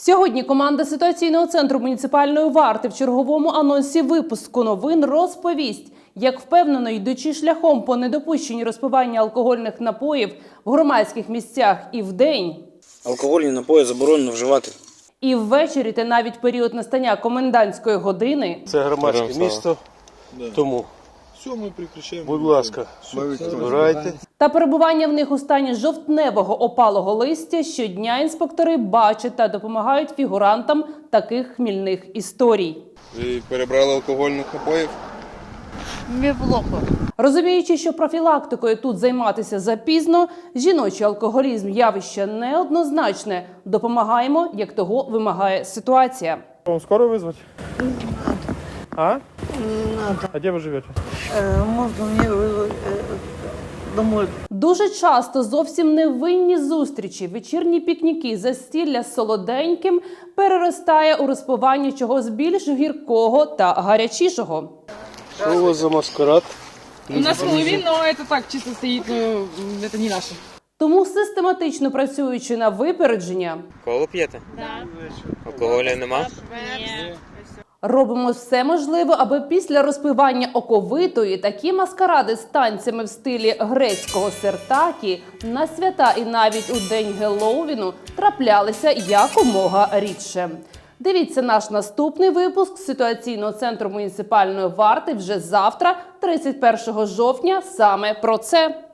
Сьогодні команда ситуаційного центру муніципальної варти в черговому анонсі випуску новин розповість, як впевнено йдучи шляхом по недопущенню розпивання алкогольних напоїв в громадських місцях і вдень, Алкогольні напої заборонено вживати. і ввечері, та навіть період настання комендантської години, Це громадське місто, тому, Все, мы прекращаем. будь ласка, збирайте. та перебування в них у стані жовтневого опалого листя щодня інспектори бачать та допомагають фігурантам таких хмільних історій. Ви перебрали алкогольних напоїв? Мне плохо. Розуміючи, що профілактикою тут займатися запізно, жіночий алкоголізм явище неоднозначне. Допомагаємо, як того вимагає ситуація. Вам скорую вызвать? А? Не надо. А где вы живете? Э, можно мне вызвать э, домой? Дуже часто зовсім невинні зустрічі, вечірні пікніки, застілля з солоденьким переростає у розпивання чогось більш гіркого та гарячішого. Що у вас за маскарад? У нас Хэллоуин, но это так, чисто стоит, но м, это не наше. Тому систематично працюючи на випередження, Коло п'єте? Алкоголю нема? Робимо все можливе, аби після розпивання оковитої такі маскаради з танцями в стилі грецького сертакі на свята і навіть у день Геловіну траплялися якомога рідше. Дивіться наш наступний випуск ситуаційного центру муніципальної варти вже завтра, 31 жовтня, саме про це.